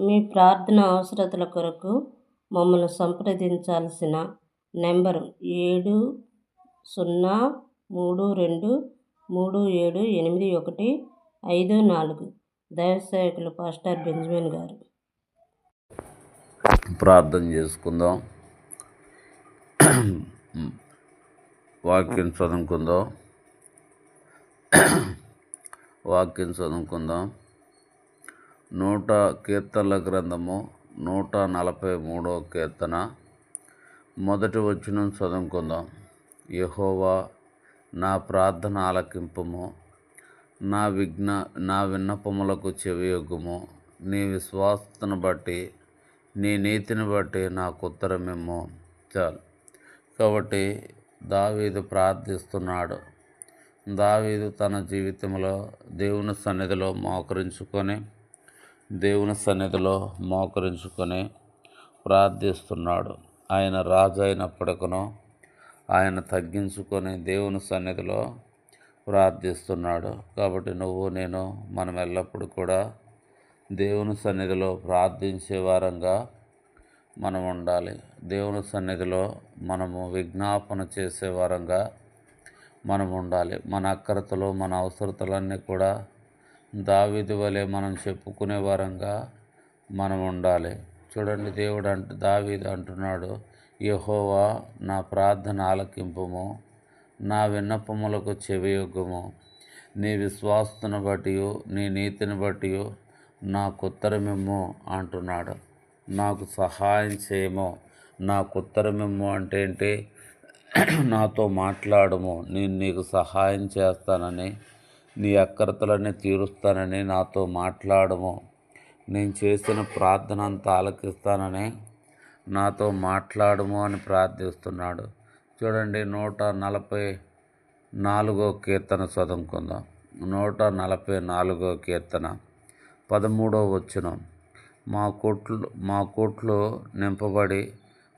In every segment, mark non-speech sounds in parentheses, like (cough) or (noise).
మీ ప్రార్థన అవసరతల కొరకు మమ్మల్ని సంప్రదించాల్సిన నెంబరు ఏడు సున్నా మూడు రెండు మూడు ఏడు ఎనిమిది ఒకటి ఐదు నాలుగు. దైవసేవకులు పాస్టర్ బెంజమిన్ గారు. ప్రార్థన చేసుకుందాం. వాక్యం చదువుకుందాం. వాక్యం చదువుకుందాం. నూట కీర్తనల గ్రంథము నూట నలభై మూడవ కీర్తన. మొదటి వచ్చిన చదువుకుందాం. యహోవా నా ప్రార్థన ఆలకింపము. నా విజ్ఞ నా విన్నపములకు చెవియొగ్గుము. నీ విశ్వాసతను బట్టి నీ నీతిని బట్టి నాకు ఉత్తరమేమో చాలు. కాబట్టి దావీదు ప్రార్థిస్తున్నాడు. దావీదు తన జీవితంలో దేవుని సన్నిధిలో మోకరించుకొని దేవుని సన్నిధిలో మోకరించుకొని ప్రార్థిస్తున్నాడు. ఆయన రాజు అయినప్పటికను ఆయన తగ్గించుకొని దేవుని సన్నిధిలో ప్రార్థిస్తున్నాడు. కాబట్టి నువ్వు నేను మనం ఎల్లప్పుడూ కూడా దేవుని సన్నిధిలో ప్రార్థించే వారంగా మనం ఉండాలి. దేవుని సన్నిధిలో మనము విజ్ఞాపన చేసే వారంగా మనం ఉండాలి. మన అక్కరతలు మన అవసరతలన్నీ కూడా దావిది వలె మనం చెప్పుకునే వరంగా మనం ఉండాలి. చూడండి దేవుడు అంట దావీదు అంటున్నాడు యహోవా నా ప్రార్థన ఆలకింపుము నా విన్నపములకు చెవియొగ్గము. నీ విశ్వాసతను బట్టి నీ నీతిని బట్టి నాకు ఉత్తరమిమ్ము అంటున్నాడు. నాకు సహాయం చేయము. నాకు ఉత్తరమిమ్ము అంటే ఏంటి? నాతో మాట్లాడము. నేను నీకు సహాయం చేస్తానని నీ అక్కరతలన్నీ తీరుస్తానని నాతో మాట్లాడము. నేను చేసిన ప్రార్థన అంతా ఆలకిస్తానని నాతో మాట్లాడము అని ప్రార్థిస్తున్నాడు. చూడండి నూట నలభై నాలుగో కీర్తన చదువుకుందాం. నూట నలభై నాలుగో కీర్తన పదమూడో వచ్చిన మా కోట్లు మా కోట్లు నింపబడి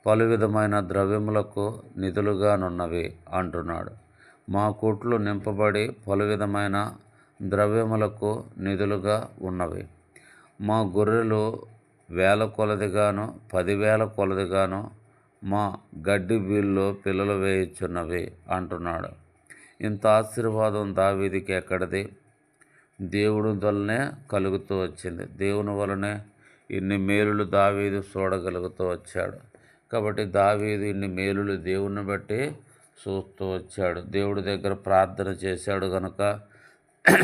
పలు విధమైన ద్రవ్యములకు నిధులుగానున్నవి అంటున్నాడు. మా కోట్లు నింపబడి పలు విధమైన ద్రవ్యములకు నిధులుగా ఉన్నవి. మా గొర్రెలు వేల కొలదిగాను పదివేల కొలదిగాను మా గడ్డి బీల్లో పిల్లలు వేయుచున్నవి అంటున్నాడు. ఇంత ఆశీర్వాదం దావీదికి ఎక్కడిది? దేవుడి వల్లనే కలుగుతూ వచ్చింది. దేవుని వలనే ఇన్ని మేలులు దావీదు చూడగలుగుతూ వచ్చాడు. కాబట్టి దావీదు ఇన్ని మేలులు దేవుని బట్టి చూస్తూ వచ్చాడు. దేవుడి దగ్గర ప్రార్థన చేశాడు గనుక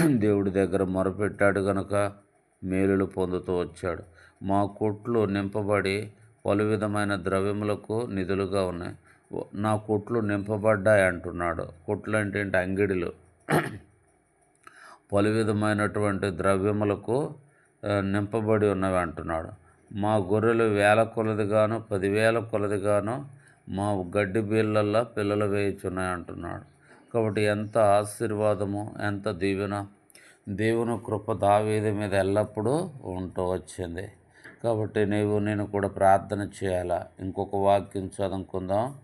దేవుడి దగ్గర మొరపెట్టాడు గనుక మేలులు పొందుతూ వచ్చాడు. మా కొట్లు నింపబడి పలు విధమైన ద్రవ్యములకు నిధులుగా ఉన్నాయి. నా కొట్లు నింపబడ్డాయి అంటున్నాడు. కొట్లు అంటే ఏంటి? అంగిడిలు. పలు విధమైనటువంటి ద్రవ్యములకు నింపబడి ఉన్నవి అంటున్నాడు. మా గొర్రెలు వేల కొలదిగాను పదివేల కొలదిగాను మా గడ్డి బీళ్ళల్లో పిల్లలు వేయుచున్నాయి అంటున్నాడు. కాబట్టి ఎంత ఆశీర్వాదము ఎంత దీవెన. దేవుని కృప దావీది మీద ఎల్లప్పుడూ ఉంటూ వచ్చింది. కాబట్టి నీవు నేను కూడా ప్రార్థన చేయాలా? ఇంకొక వాక్యం చదువుకుందాం.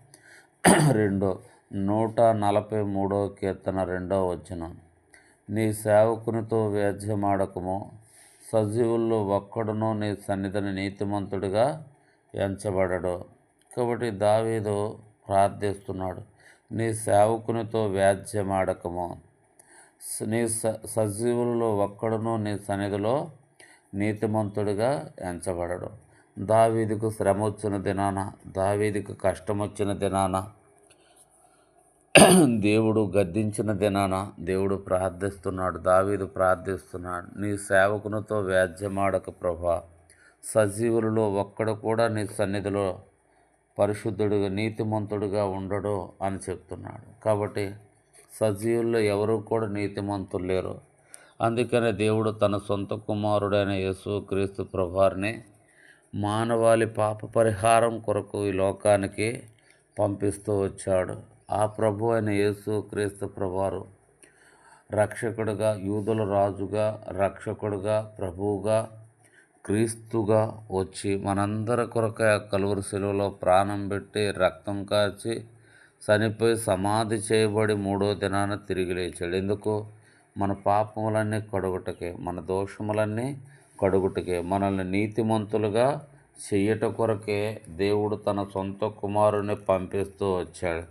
(clears throat) రెండో నూట నలభై మూడో కీర్తన రెండో వచనం. నీ సేవకునితో వ్యాజ్యమాడకము. సజీవుల్లో ఒక్కడునో నీ సన్నిధిని నీతిమంతుడిగా ఎంచబడడు. కాబట్టి దావీదు ప్రార్థిస్తున్నాడు నీ సేవకునితో వ్యాజ్యమాడకము. నీ స సజీవులలో ఒక్కడునో నీ సన్నిధిలో నీతిమంతుడిగా ఎంచబడడు. దావీదికు శ్రమ వచ్చిన దినాన దావీదికి కష్టం వచ్చిన దినాన దేవుడు గద్దించిన దినాన దేవుడు ప్రార్థిస్తున్నాడు దావీదు ప్రార్థిస్తున్నాడు నీ సేవకునితో వ్యాజ్యమాడక ప్రభా. సజీవులలో ఒక్కడు కూడా నీ సన్నిధిలో పరిశుద్ధుడుగా నీతిమంతుడుగా ఉండడు అని చెప్తున్నాడు. కాబట్టి సజీవుల్లో ఎవరు కూడా నీతిమంతులు లేరు. అందుకనే దేవుడు తన సొంత కుమారుడైన యేసు క్రీస్తు ప్రభారిని మానవాళి పాప పరిహారం కొరకు ఈ లోకానికి పంపిస్తూ వచ్చాడు. ఆ ప్రభు అయిన యేసు క్రీస్తు ప్రభువారు రక్షకుడుగా యూదుల రాజుగా రక్షకుడుగా ప్రభువుగా క్రీస్తుగా వచ్చి మనందరి కొరక కలువరి సెలవులో ప్రాణం పెట్టి రక్తం కాచి చనిపోయి సమాధి చేయబడి మూడో దినాన తిరిగి లేచాడు. ఎందుకు? మన పాపములన్నీ కడుగుటకే మన దోషములన్నీ కడుగుటకే మనల్ని నీతిమంతులుగా చెయ్యట కొరకే దేవుడు తన సొంత కుమారుని పంపిస్తూ వచ్చాడు.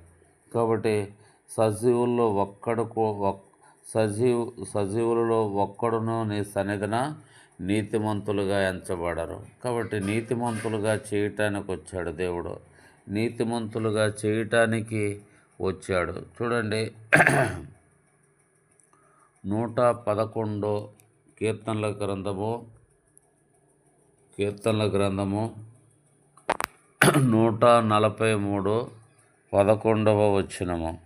కాబట్టి సజీవుల్లో ఒక్కడుకు ఒక్- సజీవు సజీవులలో ఒక్కడును నీ సన్నిధిన నీతిమంతులుగా ఎంచబడరు. కాబట్టి నీతిమంతులుగా చేయటానికి వచ్చాడు దేవుడు. నీతిమంతులుగా చేయటానికి వచ్చాడు. చూడండి నూట పదకొండో కీర్తనల గ్రంథము కీర్తనల గ్రంథము నూట నలభై మూడు పదకొండవ వచ్చినము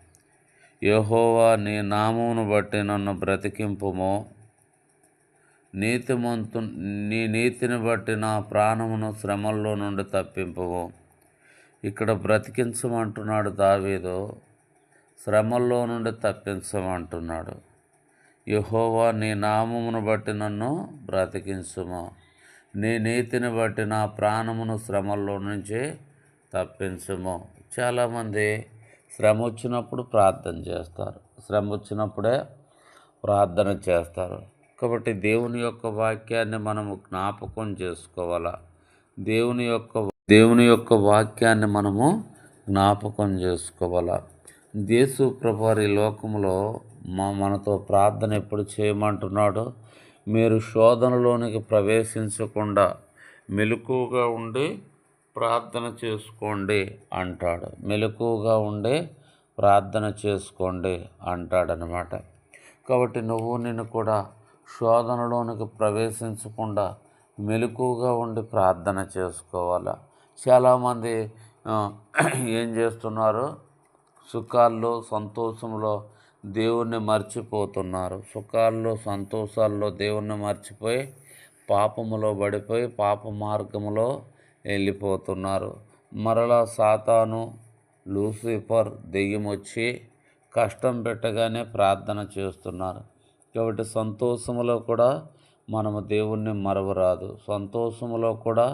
యహోవా నీ నామమును బట్టి నన్ను బ్రతికింపుము. నీతిమంతు నీ నీతిని బట్టి నా ప్రాణమును శ్రమల్లో నుండి తప్పింపుము. ఇక్కడ బ్రతికించమంటున్నాడు దావీదో. శ్రమల్లో నుండి తప్పించమంటున్నాడు. యహోవా నీ నామమును బట్టి నన్ను బ్రతికించుము. నీ నీతిని బట్టి నా ప్రాణమును శ్రమల్లో నుంచి తప్పించుము. చాలామంది శ్రమ వచ్చినప్పుడు ప్రార్థన చేస్తారు. శ్రమ వచ్చినప్పుడే ప్రార్థన చేస్తారు. కాబట్టి దేవుని యొక్క వాక్యాన్ని మనము జ్ఞాపకం చేసుకోవాలా? దేవుని యొక్క దేవుని యొక్క వాక్యాన్ని మనము జ్ఞాపకం చేసుకోవాలా? దేశు ప్రభారి లోకంలో మా మనతో ప్రార్థన ఎప్పుడు చేయమంటున్నాడు మీరు శోధనలోనికి ప్రవేశించకుండా మెలకువగా ఉండి ప్రార్థన చేసుకోండి అంటాడు. మెలకువగా ఉండి ప్రార్థన చేసుకోండి అంటాడనమాట కాబట్టి నువ్వు నేను కూడా శోధనలోనికి ప్రవేశించకుండా మెలకువగా ఉండి ప్రార్థన చేసుకోవాలి? చాలామంది ఏం చేస్తున్నారు? సుఖాల్లో సంతోషంలో దేవుణ్ణి మర్చిపోతున్నారు. సుఖాల్లో సంతోషాల్లో దేవుణ్ణి మర్చిపోయి పాపములో పడిపోయి పాప మార్గములో వెళ్ళిపోతున్నారు. మరలా సాతాను లూసిఫర్ దెయ్యం వచ్చి కష్టం పెట్టగానే ప్రార్థన చేస్తున్నారు. కాబట్టి సంతోషములో కూడా మనము దేవుణ్ణి మరవరాదు. సంతోషములో కూడా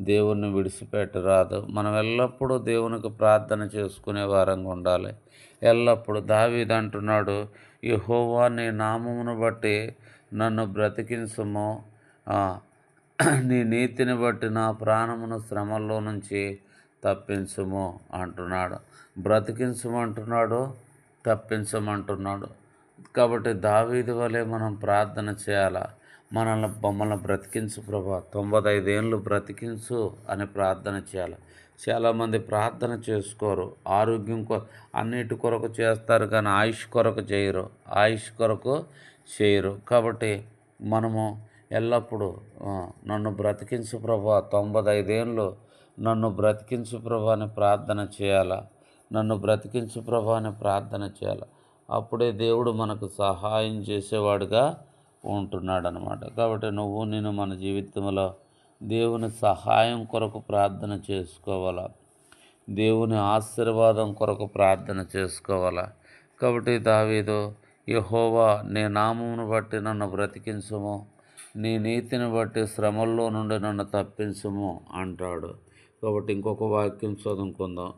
దేవుణ్ణి విడిచిపెట్టరాదు. మనం ఎల్లప్పుడూ దేవునికి ప్రార్థన చేసుకునే వారంగా ఉండాలి. ఎల్లప్పుడూ దావీదు అంటున్నాడు ఈ హోవా నీ నామమును బట్టి నన్ను బ్రతికించము. నీ నీతిని బట్టి నా ప్రాణమును శ్రమల్లో నుంచి తప్పించుము అంటున్నాడు. బ్రతికించమంటున్నాడు తప్పించమంటున్నాడు. కాబట్టి దావీదు వలె మనం ప్రార్థన చేయాలా? మనల్ని మమ్మల్ని బ్రతికించు ప్రభా. తొంభై ఐదేళ్ళు బ్రతికించు అని ప్రార్థన చేయాలి? చాలామంది ప్రార్థన చేసుకోరు. ఆరోగ్యం కొ అన్నిటి కొరకు చేస్తారు కానీ ఆయుష్ కొరకు చేయరు. ఆయుష్ కొరకు చేయరు. కాబట్టి మనము ఎల్లప్పుడూ నన్ను బ్రతికించు ప్రభా. తొంభై ఐదేళ్ళు నన్ను బ్రతికించు ప్రభా అని ప్రార్థన చేయాలా? నన్ను బ్రతికించు ప్రభా అని ప్రార్థన చేయాలి? అప్పుడే దేవుడు మనకు సహాయం చేసేవాడుగా ఉంటున్నాడు అనమాట కాబట్టి నువ్వు నేను మన జీవితంలో దేవుని సహాయం కొరకు ప్రార్థన చేసుకోవాలా? దేవుని ఆశీర్వాదం కొరకు ప్రార్థన చేసుకోవాలా? కాబట్టి దావీదు యహోవా నీ నామమును బట్టి నన్ను బ్రతికించము. నీ నీతిని బట్టి శ్రమల్లో నుండి నన్ను తప్పించము అంటాడు. కాబట్టి ఇంకొక వాక్యం చదువుకుందాం.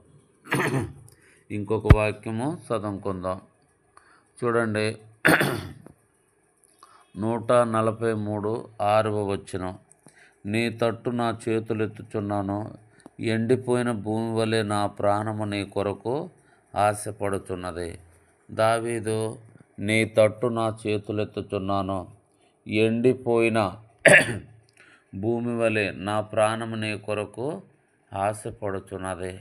ఇంకొక వాక్యము చదువుకుందాం. చూడండి. నూట నలభై మూడు ఆరవ వచ్చిన నీ తట్టు నా చేతులెత్తుచున్నాను. ఎండిపోయిన భూమి వలె నా ప్రాణము నీ కొరకు ఆశపడుచున్నది. దావీదు నీ తట్టు నా చేతులెత్తుచున్నాను. ఎండిపోయిన భూమి వలె నా ప్రాణము నీ కొరకు ఆశపడుచున్నది.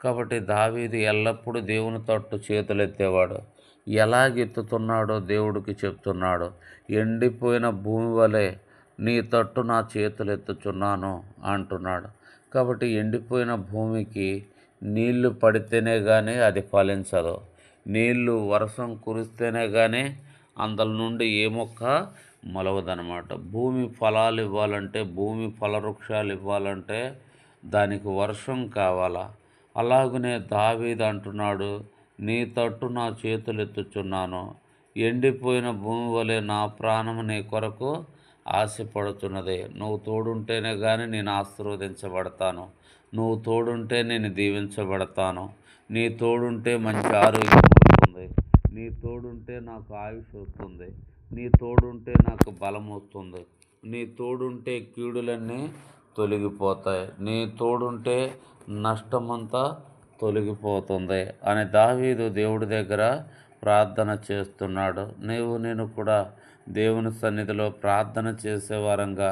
కాబట్టి దావీది ఎల్లప్పుడూ దేవుని తట్టు చేతులెత్తేవాడు. ఎలాగెత్తుతున్నాడో దేవుడికి చెప్తున్నాడు. ఎండిపోయిన భూమి వలె నీ తట్టు నా చేతులు ఎత్తుచున్నాను అంటున్నాడు. కాబట్టి ఎండిపోయిన భూమికి నీళ్ళు పడితేనే కానీ అది ఫలించదు. నీళ్ళు వర్షం కురిస్తేనే కానీ అందులో నుండి ఏ మొక్క మొలవదనమాట. భూమి ఫలాలు ఇవ్వాలంటే భూమి ఫలవృక్షాలు ఇవ్వాలంటే దానికి వర్షం కావాలా? అలాగనే దావీద్ అంటున్నాడు. నీ తట్టు నా చేతులు ఎత్తుచున్నాను ఎండిపోయిన భూమి వలె నా ప్రాణము నీ కొరకు ఆశపడుతున్నదే. నువ్వు తోడుంటేనే కానీ నేను ఆశీర్వదించబడతాను. నువ్వు తోడుంటే నేను దీవించబడతాను. నీ తోడుంటే మంచి ఆరోగ్యం వస్తుంది. నీ తోడుంటే నాకు ఆయుష్ వస్తుంది. నీ తోడుంటే నాకు బలం వస్తుంది. నీ తోడుంటే కీడులన్నీ తొలగిపోతాయి. నీ తోడుంటే నష్టమంతా తొలగిపోతుంది అని దావీదు దేవుడి దగ్గర ప్రార్థన చేస్తున్నాడు. నీవు నేను కూడా దేవుని సన్నిధిలో ప్రార్థన చేసేవారంగా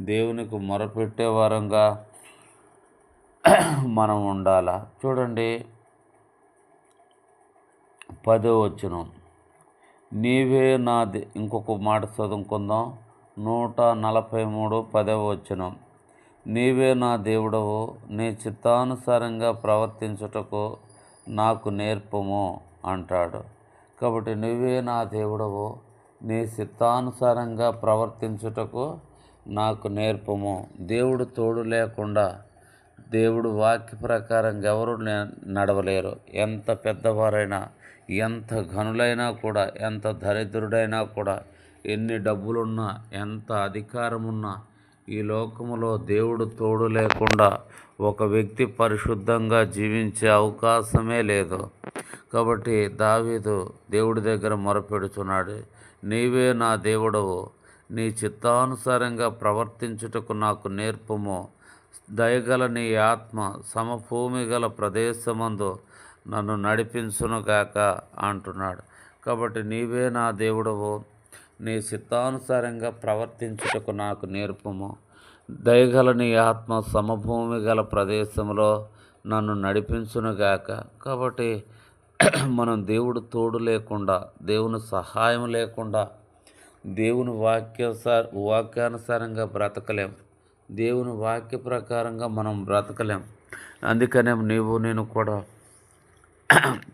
దేవునికి మొరపెట్టేవారంగా మనం ఉండాలా? చూడండి పదో వచనం. నీవే నా ఇంకొక మాట చదువుకుందాం. నూట నలభై మూడు పదవ వచనం. నీవే నా దేవుడవు నీ చిత్తానుసారంగా ప్రవర్తించుటకు నాకు నేర్పము అంటాడు. కాబట్టి నువ్వే నా దేవుడవు నీ చిత్తానుసారంగా ప్రవర్తించుటకు నాకు నేర్పము. దేవుడు తోడు లేకుండా దేవుడు వాక్య ప్రకారంగా ఎవరు నడవలేరు. ఎంత పెద్దవారైనా ఎంత ఘనులైనా కూడా ఎంత దరిద్రుడైనా కూడా ఎన్ని డబ్బులున్నా ఎంత అధికారం ఉన్నా ఈ లోకములో దేవుడు తోడు లేకుండా ఒక వ్యక్తి పరిశుద్ధంగా జీవించే అవకాశమే లేదు. కాబట్టి దావీదు దేవుడి దగ్గర మొరపెడుతున్నాడు నీవే నా దేవుడవు నీ చిత్తానుసారంగా ప్రవర్తించుటకు నాకు నేర్పము. దయగల నీ ఆత్మ సమభూమి గల ప్రదేశమందు నన్ను నడిపించునుగాక అంటున్నాడు. కాబట్టి నీవే నా దేవుడవు నీ చిత్తానుసారంగా ప్రవర్తించుటకు నాకు నేర్పము. దయగల నీ ఆత్మ సమభూమి గల ప్రదేశంలో నన్ను నడిపించునుగాక. కాబట్టి (clears throat) మనం దేవుడు తోడు లేకుండా దేవుని సహాయం లేకుండా దేవుని వాక్యసార వాక్యానుసారంగా బ్రతకలేం. దేవుని వాక్య ప్రకారంగా మనం బ్రతకలేం. అందుకనే నీవు నేను కూడా (clears throat)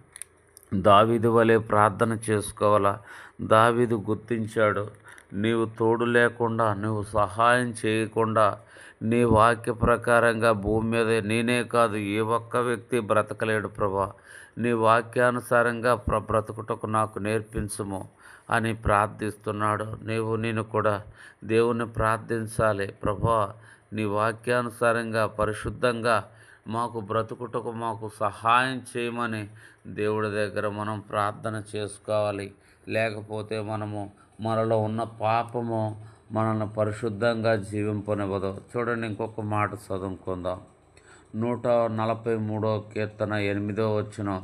దావిది వలె ప్రార్థన చేసుకోవాలా? దావీదు గుర్తించాడు. నీవు తోడు లేకుండా నువ్వు సహాయం చేయకుండా నీ వాక్య ప్రకారంగా భూమి మీద నేనే కాదు ఏ ఒక్క వ్యక్తి బ్రతకలేడు ప్రభా. నీ వాక్యానుసారంగా ప్ర బ్రతుకుటకు నాకు నేర్పించము అని ప్రార్థిస్తున్నాడు. నీవు నేను కూడా దేవుని ప్రార్థించాలి ప్రభా. నీ వాక్యానుసారంగా పరిశుద్ధంగా మాకు బ్రతుకుటకు మాకు సహాయం చేయమని దేవుడి దగ్గర మనం ప్రార్థన చేసుకోవాలి. లేకపోతే మనము మనలో ఉన్న పాపము మనల్ని పరిశుద్ధంగా జీవింపనివ్వదు. చూడండి ఇంకొక మాట చదువుకుందాం. నూట నలభై మూడో కీర్తన ఎనిమిదో వచ్చిన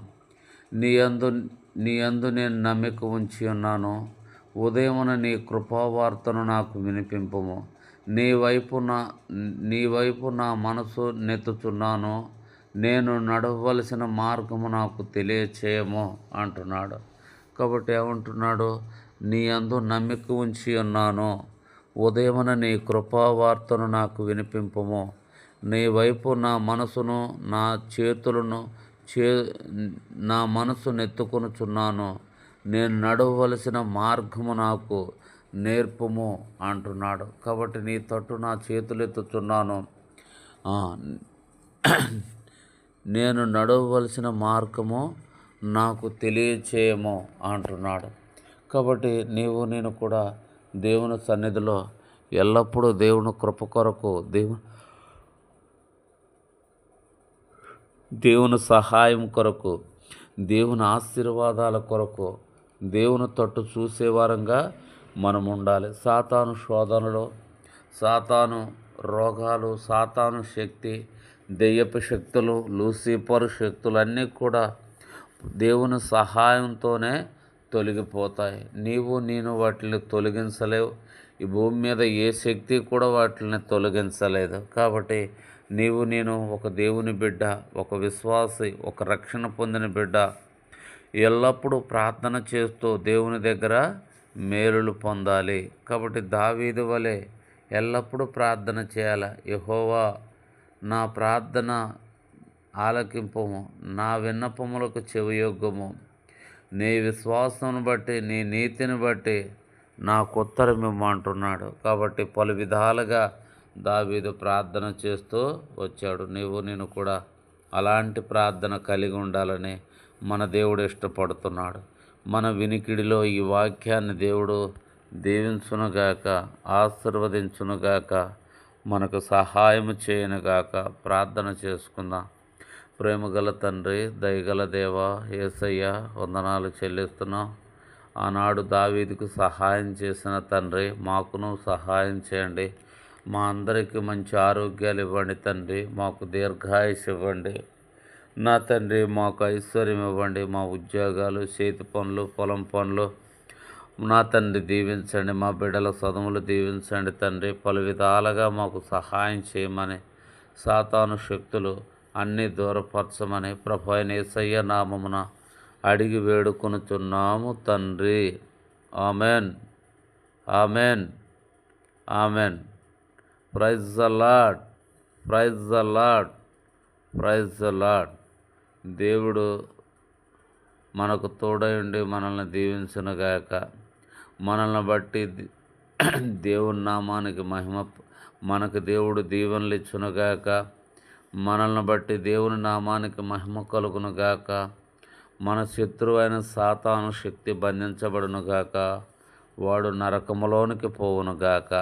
నీ అందు నీ అందు నేను నమ్మిక ఉంచి ఉన్నాను. ఉదయమున నీ కృపావార్తను నాకు వినిపింపము. నీ వైపు నా నీ వైపు నా మనసు నెత్తుచున్నాను. నేను నడవలసిన మార్గము నాకు తెలియచేయము అంటున్నాడు. కాబట్టి ఏమంటున్నాడు? నీ అందు నమ్మిక ఉంచి ఉన్నాను. ఉదయమున నీ కృపావార్తను నాకు వినిపింపము. నీ వైపు నా మనసును నా చేతులను చే నా మనసు నెత్తుకొనుచున్నాను. నేను నడవలసిన మార్గము నాకు నేర్పము అంటున్నాడు. కాబట్టి నీ తట్టు నా చేతులెత్తుచున్నాను. నేను నడవలసిన మార్గము నాకు తెలియచేయము అంటున్నాడు. కాబట్టి నీవు నేను కూడా దేవుని సన్నిధిలో ఎల్లప్పుడూ దేవుని కృప కొరకు దేవు దేవుని సహాయం కొరకు దేవుని ఆశీర్వాదాల కొరకు దేవుని తట్టు చూసేవారంగా మనం ఉండాలి. సాతాను శోధనలో సాతాను రోగాలు సాతాను శక్తి దెయ్యపు శక్తులు లూసిఫర్ శక్తులు అన్నీ కూడా దేవుని సహాయంతోనే తొలగిపోతాయి. నీవు నేను వాటిని తొలగించలేవు. ఈ భూమి మీద ఏ శక్తి కూడా వాటిని తొలగించలేదు. కాబట్టి నీవు నేను ఒక దేవుని బిడ్డ ఒక విశ్వాసి ఒక రక్షణ పొందిన బిడ్డ. ఎల్లప్పుడూ ప్రార్థన చేస్తూ దేవుని దగ్గర మేలులు పొందాలి. కాబట్టి దావీదు వలె ఎల్లప్పుడూ ప్రార్థన చేయాలి. యహోవా నా ప్రార్థన ఆలకింపము. నా విన్నపములకు చెవియొగ్గము. నీ విశ్వాసం బట్టి నీ నీతిని బట్టి నాకు ఉత్తరం ఇమ్మంటున్నాడు కాబట్టి పలు విధాలుగా దావీదు ప్రార్థన చేస్తూ వచ్చాడు. నీవు నేను కూడా అలాంటి ప్రార్థన కలిగి ఉండాలని మన దేవుడు ఇష్టపడుతున్నాడు. మన వినికిడిలో ఈ వాక్యాన్ని దేవుడు దీవించునుగాక ఆశీర్వదించునుగాక మనకు సహాయం చేయనుగాక ప్రార్థన చేసుకుందాం. ప్రేమగల తండ్రి దయగల దేవ ఏసయ్య వందనాలు చెల్లిస్తున్నాం. ఆనాడు దావీదుకు సహాయం చేసిన తండ్రి మాకును సహాయం చేయండి. మా అందరికీ మంచి ఆరోగ్యాలు ఇవ్వండి తండ్రి మాకు దీర్ఘాయుష్ ఇవ్వండి. నా తండ్రి మాకు ఐశ్వర్యం ఇవ్వండి. మా ఉద్యోగాలు చేతి పనులు పొలం పనులు నా తండ్రి దీవించండి. మా బిడ్డల చదువులు దీవించండి తండ్రి. పలు విధాలుగా మాకు సహాయం చేయమని సాతాను శక్తులు అన్ని దూరపరచమని ప్రభు నామమున అడిగి వేడుకొనుచున్నాము తండ్రి. Amen. Amen. Amen. Praise the Lord. Praise the Lord. Praise the Lord. దేవుడు మనకు తోడయుండి మనల్ని దీవించునుగాక మనల్ని బట్టి దేవుని నామానికి మహిమ మనకు దేవుడు దీవెనలు ఇచ్చునుగాక మనల్ని బట్టి దేవుని నామానికి మహిమ కలుగునుగాక మన శత్రువైన సాతాను శక్తి బంధించబడునుగాక వాడు నరకములోనికి పోవునుగాక